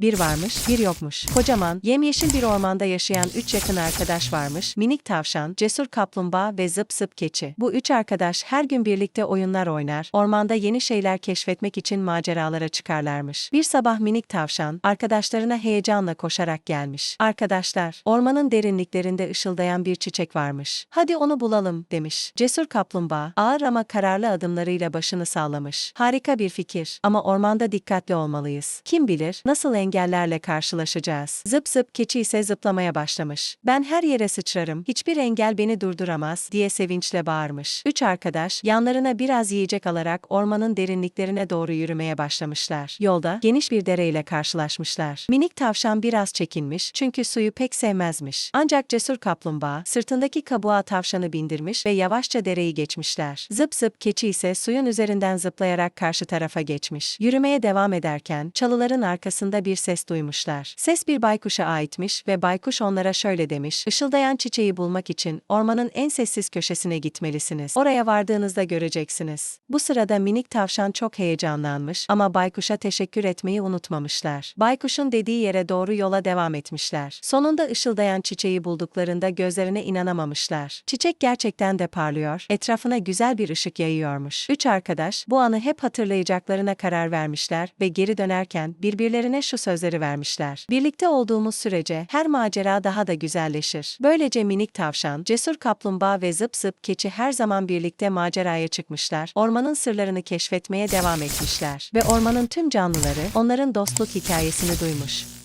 Bir varmış, bir yokmuş. Kocaman, yemyeşil bir ormanda yaşayan üç yakın arkadaş varmış. Minik tavşan, cesur kaplumbağa ve zıp zıp keçi. Bu üç arkadaş her gün birlikte oyunlar oynar, ormanda yeni şeyler keşfetmek için maceralara çıkarlarmış. Bir sabah minik tavşan, arkadaşlarına heyecanla koşarak gelmiş. Arkadaşlar, ormanın derinliklerinde ışıldayan bir çiçek varmış. Hadi onu bulalım, demiş. Cesur kaplumbağa, ağır ama kararlı adımlarıyla başını sallamış. Harika bir fikir ama ormanda dikkatli olmalıyız. Kim bilir, nasıl engellerle karşılaşacağız. Zıp zıp keçi ise zıplamaya başlamış. Ben her yere sıçrarım, hiçbir engel beni durduramaz, diye sevinçle bağırmış. Üç arkadaş, yanlarına biraz yiyecek alarak ormanın derinliklerine doğru yürümeye başlamışlar. Yolda, geniş bir dereyle karşılaşmışlar. Minik tavşan biraz çekinmiş, çünkü suyu pek sevmezmiş. Ancak cesur kaplumbağa, sırtındaki kabuğa tavşanı bindirmiş ve yavaşça dereyi geçmişler. Zıp zıp keçi ise suyun üzerinden zıplayarak karşı tarafa geçmiş. Yürümeye devam ederken, çalıların arkasında bir ses duymuşlar. Ses bir baykuşa aitmiş ve baykuş onlara şöyle demiş, Işıldayan çiçeği bulmak için ormanın en sessiz köşesine gitmelisiniz. Oraya vardığınızda göreceksiniz. Bu sırada minik tavşan çok heyecanlanmış ama baykuşa teşekkür etmeyi unutmamışlar. Baykuşun dediği yere doğru yola devam etmişler. Sonunda ışıldayan çiçeği bulduklarında gözlerine inanamamışlar. Çiçek gerçekten de parlıyor, etrafına güzel bir ışık yayıyormuş. Üç arkadaş bu anı hep hatırlayacaklarına karar vermişler ve geri dönerken birbirlerine şu sözleri vermişler. Birlikte olduğumuz sürece her macera daha da güzelleşir. Böylece minik tavşan, cesur kaplumbağa ve zıp zıp keçi her zaman birlikte maceraya çıkmışlar. Ormanın sırlarını keşfetmeye devam etmişler ve ormanın tüm canlıları onların dostluk hikayesini duymuş.